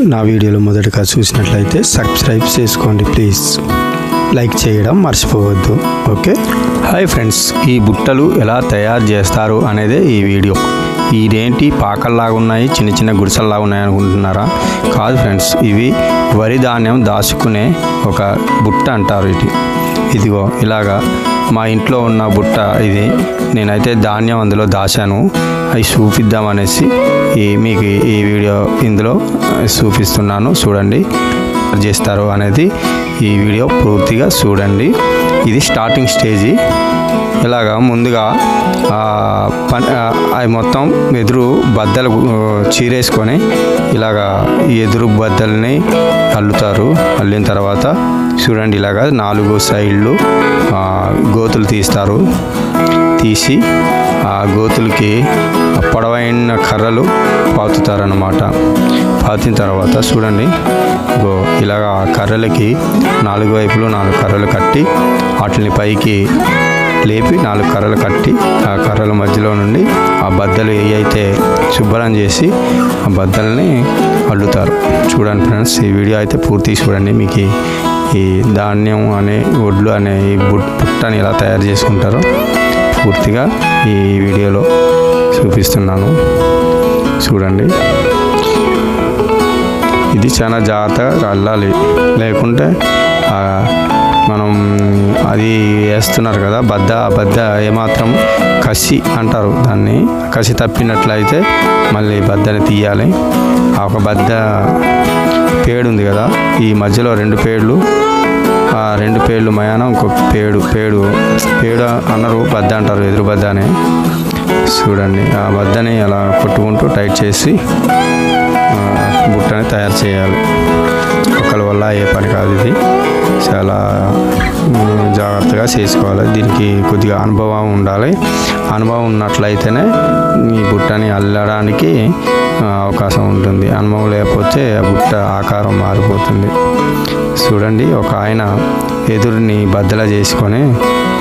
నా వీడియోలు మొదటగా చూసినట్లయితే సబ్స్క్రైబ్ చేసుకోండి ప్లీజ్ లైక్ చేయడం మర్చిపోవద్దు. ఓకే హాయ్ ఫ్రెండ్స్ ఈ బుట్టలు ఎలా తయారు చేస్తారు అనేదే ఈ వీడియో. ఇదేంటి? పాకల్లాగా ఉన్నాయి చిన్న చిన్న గుడిసెల్లాగా ఉన్నాయి అనుకుంటున్నారా? కాదు ఫ్రెండ్స్ ఇవి వరి ధాన్యం దాచుకునే ఒక బుట్ట అంటారు ఇది. ఇదిగో ఇలాగా మా ఇంట్లో ఉన్న బుట్ట ఇది. నేనైతే ధాన్యం అందులో దాచాను. అవి చూపిద్దామనేసి ఈ మీకు ఈ వీడియో ఇందులో చూపిస్తున్నాను చూడండి చేస్తారు అనేది ఈ వీడియో పూర్తిగా చూడండి. ఇది స్టార్టింగ్ స్టేజీ. ఇలాగా ముందుగా అవి మొత్తం ఎదురు బద్దలు చీరేసుకొని ఇలాగా ఈ ఎదురు బద్దల్ని అల్లుతారు. అల్లిన తర్వాత చూడండి ఇలాగా నాలుగు సైడ్లు గోతులు తీస్తారు. తీసి ఆ గోతులకి పొడవైన కర్రలు పాతుతారన్నమాట. పాతిన తర్వాత చూడండి గో ఇలాగ ఆ కర్రలకి నాలుగు వైపులు నాలుగు కర్రలు కట్టి వాటిని పైకి లేపి నాలుగు కర్రలు కట్టి ఆ కర్రల మధ్యలో నుండి ఆ బద్దలు ఏ అయితే శుభ్రం చేసి ఆ బద్దల్ని అల్లుతారు. చూడండి ఫ్రెండ్స్ ఈ వీడియో అయితే పూర్తి చూడండి మీకు ఈ- ధాన్యం అనే ఒడ్లు అనే ఈ పుట్టని ఎలా తయారు చేసుకుంటారో పూర్తిగా ఈ వీడియోలో చూపిస్తున్నాను. చూడండి. ఇది చాలా జాగ్రత్తగా అల్లాలి లేకుంటే మనం అది వేస్తున్నారు కదా బద్ద బద్ద ఏమాత్రం కసి అంటారు దాన్ని. కసి తప్పినట్లయితే మళ్ళీ బద్దని తీయాలి. ఆ ఒక బద్ద పేడు ఉంది కదా. ఈ మధ్యలో రెండు పేడ్లు ఆ రెండు పేర్లు మయానం ఇంకొక పేడు పేడు పేడు అన్నారు బద్ద అంటారు ఎదురు బద్ద అని చూడండి ఆ బద్దని అలా కొట్టుకుంటూ టైట్ చేసి బుట్టని తయారు చేయాలి. ఒకళ్ళ వల్ల ఏ పని కాదు ఇది. చాలా జాగ్రత్తగా చేసుకోవాలి. దీనికి కొద్దిగా అనుభవం ఉండాలి. అనుభవం ఉన్నట్లయితేనే ఈ బుట్టని అల్లడానికి అవకాశం ఉంటుంది. అనుభవం లేకపోతే ఆ బుట్ట ఆకారం మారిపోతుంది. చూడండి ఒక ఆయన ఎదురుని బద్దల చేసుకొని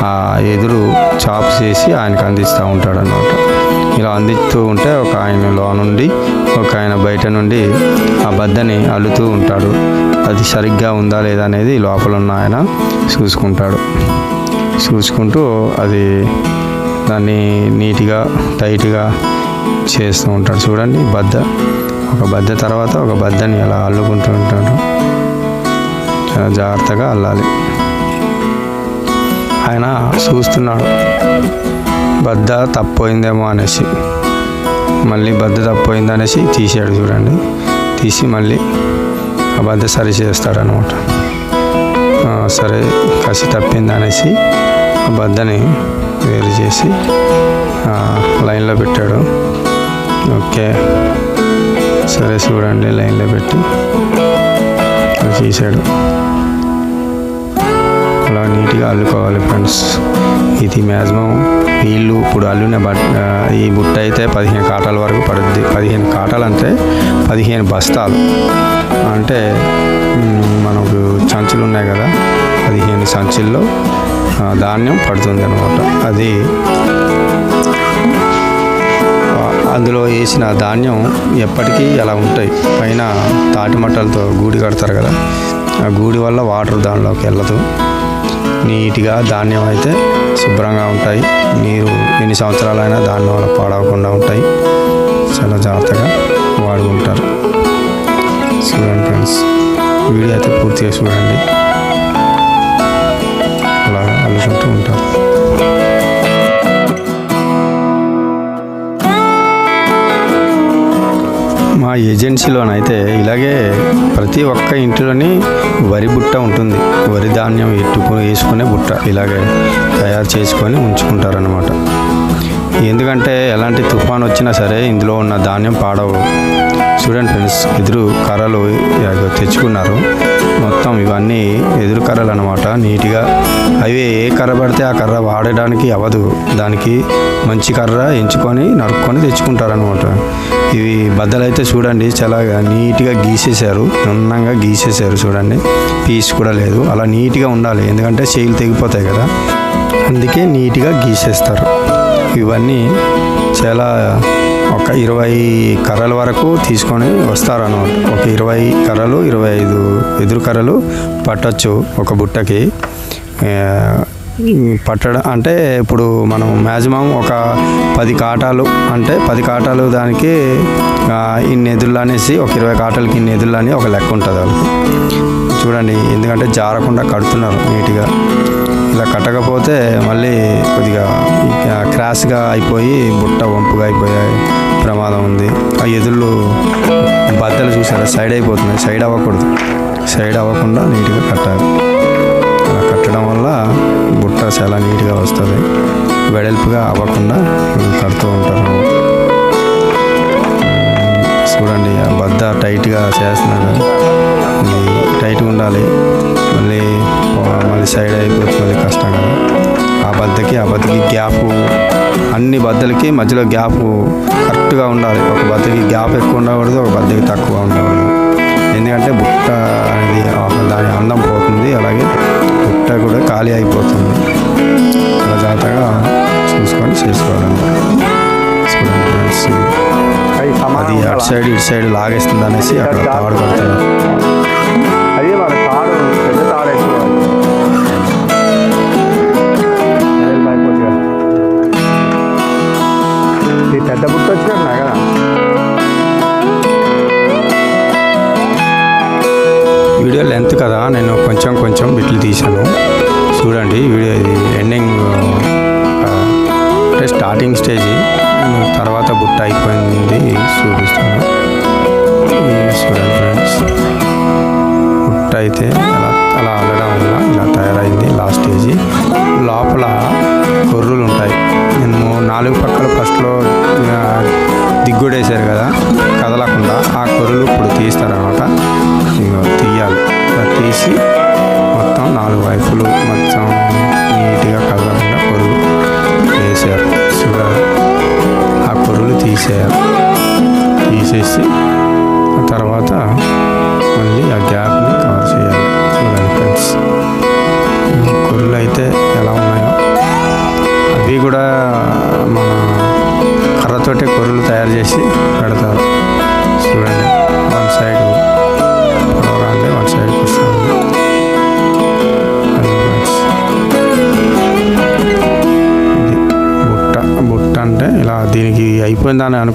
ఆ ఎదురు చాప్ చేసి ఆయనకు అందిస్తూ ఉంటాడు అన్నమాట ఇలా అందిస్తూ ఉంటే ఒక ఆయన లో నుండి ఒక ఆయన బయట నుండి ఆ బద్దని అల్లుతూ ఉంటాడు. అది సరిగ్గా ఉందా లేదా అనేది లోపల ఉన్న ఆయన చూసుకుంటాడు. చూసుకుంటూ అది దాన్ని నీట్గా టైట్గా చేస్తూ ఉంటాడు. చూడండి బద్ద. ఒక బద్ద తర్వాత ఒక బద్దని అలా అల్లుకుంటూ ఉంటాడు. చాలా జాగ్రత్తగా అల్లాలి. ఆయన చూస్తున్నాడు. బద్ద తప్పోయిందేమో అనేసి. మళ్ళీ బద్ద తప్పోయింది అనేసి తీసాడు చూడండి. తీసి మళ్ళీ ఆ బద్ద సరి చేస్తాడు అనమాట సరే కసి తప్పింది అనేసి ఆ బద్దని వేరు చేసి లైన్లో పెట్టాడు. ఓకే. సరే చూడండి లైన్లో పెట్టి అలా చేశాడు అలా నీట్గా అల్లుకోవాలి ఫ్రెండ్స్. ఇది మ్యాక్సిమం వీళ్ళు ఇప్పుడు అల్లిన బట్ ఈ బుట్ట అయితే పదిహేను కాటాల వరకు పడుద్ది. పదిహేను కాటాలు అంటే పదిహేను బస్తాలు. అంటే మనకు సంచులు ఉన్నాయి కదా పదిహేను సంచుల్లో ఆ, ధాన్యం పడుతుంది అనమాట అది అందులో వేసిన ధాన్యం ఎప్పటికీ అలా ఉంటాయి. పైన తాటి మట్టలతో గూడి కడతారు కదా ఆ గూడి వల్ల వాటర్ దానిలోకి వెళ్ళదు. నీట్గా ధాన్యం అయితే శుభ్రంగా ఉంటాయి. నీరు ఎన్ని సంవత్సరాలైనా ధాన్యం వల్ల పాడవకుండా ఉంటాయి. చాలా జాగ్రత్తగా వాడుకుంటారు. చూడండి ఫ్రెండ్స్ వీడియో అయితే పూర్తిగా చూడండి. అలా అల్లుకుంటూ ఉంటారు. ఏజెన్సీలోనైతే ఇలాగే ప్రతి ఒక్క ఇంటిలోని వరి బుట్ట ఉంటుంది. వరి ధాన్యం ఎట్టుకుని వేసుకునే బుట్ట ఇలాగే తయారు చేసుకొని ఉంచుకుంటారనమాట ఎందుకంటే ఎలాంటి తుఫాన్ వచ్చినా సరే ఇందులో ఉన్న ధాన్యం పాడవు. చూడండి ఫ్రెండ్స్ ఎదురు కర్రలు తెచ్చుకున్నారు. మొత్తం ఇవన్నీ ఎదురు కర్రలు అనమాట నీట్గా. అవి ఏ కర్ర పడితే ఆ కర్ర వాడడానికి అవ్వదు. దానికి మంచి కర్ర ఎంచుకొని నరుక్కొని తెచ్చుకుంటారనమాట. ఇవి బద్దలైతే చూడండి చాలా నీట్గా గీసేశారు. నున్నంగా గీసేశారు చూడండి. పీస్ కూడా లేదు. అలా నీట్గా ఉండాలి. ఎందుకంటే చేయిలు తెగిపోతాయి కదా. అందుకే నీట్గా గీసేస్తారు. ఇవన్నీ చాలా ఒక ఇరవై కర్రల వరకు తీసుకొని వస్తారు ఒక ఇరవై కర్రలు ఇరవై ఐదు ఎదురు కర్రలు పట్టచ్చు ఒక బుట్టకి. పట్టడం అంటే ఇప్పుడు మనం మ్యాక్సిమం ఒక పది కాటాలు అంటే పది కాటాలు దానికి ఇన్ని ఎదుళ్ళు అనేసి ఒక ఇరవై కాటాలకి ఇన్ని ఎదుళ్ళు అని ఒక లెక్క ఉంటుంది వాళ్ళకి. చూడండి ఎందుకంటే జారకుండా కడుతున్నారు నీట్గా. ఇలా కట్టకపోతే మళ్ళీ కొద్దిగా క్రాస్గా క్రాష్గా అయిపోయి బుట్ట వంపుగా అయిపోయే ప్రమాదం ఉంది. ఆ ఎదుళ్ళు బద్దలు చూసారా? సైడ్ అయిపోతున్నాయి. సైడ్ అవ్వకూడదు. సైడ్ అవ్వకుండా నీట్గా కట్టాలి. అలా కట్టడం వల్ల బుట్ట చాలా నీట్గా వస్తుంది. వెడల్పుగా అవ్వకుండా కడుతూ ఉంటారు చూడండి ఆ బద్ద టైట్గా చేస్తున్నాడు. టైట్గా ఉండాలి. మళ్ళీ మళ్ళీ సైడ్ అయి బద్దలకి మధ్యలో గ్యాప్ కరెక్ట్గా ఉండాలి ఒక బద్దకి గ్యాప్ ఎక్కువ ఉండకూడదు ఒక బద్దకి తక్కువ ఉండకూడదు ఎందుకంటే బుట్ట అనేది దాని అందం పోతుంది అలాగే బుట్ట కూడా ఖాళీ అయిపోతుంది అలా జాగ్రత్తగా చూసుకొని. అవి అది అటు? సైడ్ ఇటు సైడ్ లాగేస్తుంది అనేసి అక్కడ తాడు కడుతున్నారు పెద్ద బుట్ట వచ్చినట్టున్నాయి కదా. వీడియో లెంత్ కదా నేను కొంచెం కొంచెం బిట్లు తీశాను. చూడండి వీడియో ఇది ఎండింగ్ అంటే స్టార్టింగ్ స్టేజ్ తర్వాత బుట్ట అయిపోయింది చూపిస్తాను.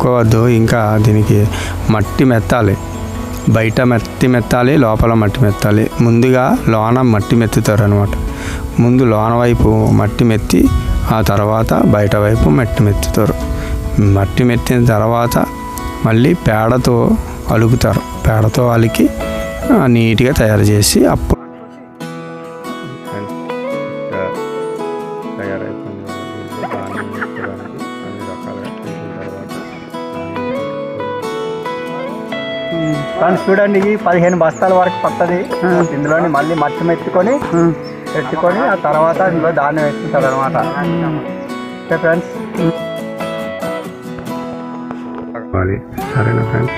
అనుకోవద్దు ఇంకా దీనికి మట్టి మెత్తాలి. బయట మట్టి మెత్తాలి లోపల మట్టి మెత్తాలి. ముందుగా లోన మట్టి మెత్తుతారు అనమాట ముందు లోన వైపు మట్టి మెత్తి ఆ తర్వాత బయట వైపు మట్టి మెత్తుతారు. మట్టి మెత్తిన తర్వాత మళ్ళీ పేడతో అలుకుతారు పేడతో అలికి నీట్గా తయారు చేసి అప్పుడు ఫ్రెండ్స్ చూడండి ఈ పదిహేను బస్తాల వరకు పట్టది ఇందులోని మళ్ళీ మట్టి మెత్తుకొని పెట్టుకొని ఆ తర్వాత ఇందులో ధాన్యం వేసుకుంటారు అనమాట ఓకే ఫ్రెండ్స్? సరేనా ఫ్రెండ్స్?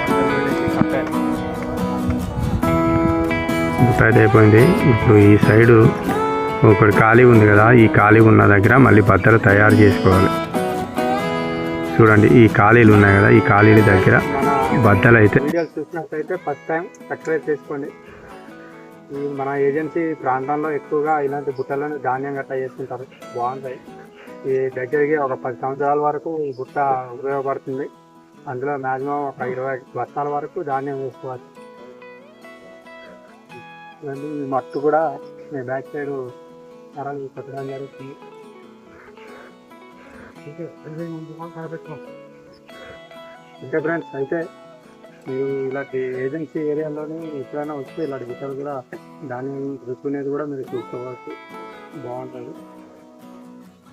బుట్ట అయితే అయిపోయింది. ఇప్పుడు ఈ సైడు ఒకటి ఖాళీ ఉంది కదా ఈ ఖాళీ ఉన్న దగ్గర మళ్ళీ బద్దలు తయారు చేసుకోవాలి. చూడండి ఈ ఖాళీలు ఉన్నాయి కదా ఈ ఖాళీల దగ్గర బద్దలు అయితే. వీడియోలు చూసినట్లయితే ఫస్ట్ టైం సబ్స్క్రైబ్ చేసుకోండి. ఈ మన ఏజెన్సీ ప్రాంతంలో ఎక్కువగా ఇలాంటి బుట్టలను ధాన్యం గట్రా చేసుకుంటారు. బాగుంటాయి. ఈ దగ్గరికి ఒక పది సంవత్సరాల వరకు ఈ బుట్ట ఉపయోగపడుతుంది. అందులో మ్యాక్సిమం ఒక ఇరవై బస్తాల వరకు ధాన్యం వేసుకోవాలి. ఈ మట్టు కూడా మీ బ్యాక్ సైడ్ ధరలు పెట్టడం జరుగుతుంది. ఓకే ఫ్రెండ్స్ అయితే మీరు ఇలాంటి ఏజెన్సీ ఏరియాలోని ఎప్పుడైనా వస్తే ఇలాంటి గుట్టలు కూడా ధాన్యం రుక్కునేది కూడా మీరు చూసుకోవచ్చు బాగుంటుంది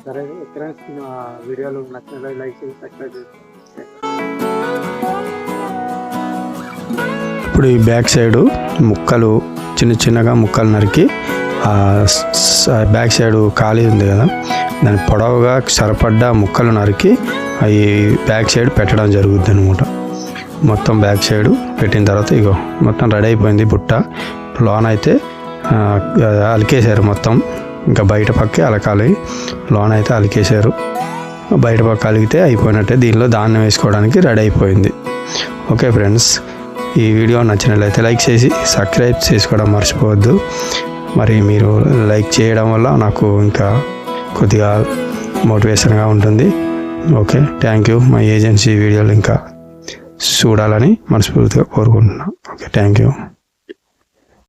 సరే ఫ్రెండ్స్ మా వీడియోలు నచ్చినట్లయితే లైక్ చేసి సబ్స్క్రైబ్ చేసి ఇప్పుడు ఈ బ్యాక్ సైడు ముక్కలు చిన్న చిన్నగా ముక్కలు నరికి బ్యాక్ సైడ్ ఖాళీ ఉంది కదా. దాని పొడవుగా సరిపడ్డ ముక్కలు నరికి అవి బ్యాక్ సైడ్ పెట్టడం జరుగుద్ది అనమాట మొత్తం బ్యాక్ సైడ్ పెట్టిన తర్వాత ఇగో మొత్తం రెడీ అయిపోయింది బుట్ట. లోన్ అయితే అలికేశారు మొత్తం. ఇంకా బయట పక్కే అలకాలి. లోన్ అయితే అలికేశారు. బయట పక్క అలిగితే అయిపోయినట్టే. దీనిలో ధాన్యం వేసుకోవడానికి రెడీ అయిపోయింది. ఓకే ఫ్రెండ్స్ ఈ వీడియో నచ్చినట్లయితే లైక్ చేసి సబ్స్క్రైబ్ చేసుకోవడం మర్చిపోవద్దు. మరి మీరు లైక్ చేయడం వల్ల నాకు ఇంకా కొద్దిగా మోటివేషన్గా ఉంటుంది. Okay thank you. మా ఏజెన్సీ వీడియోలు ఇంకా చూడాలని మనస్ఫూర్తిగా కోరుకుంటున్నాను ఓకే థ్యాంక్ యూ.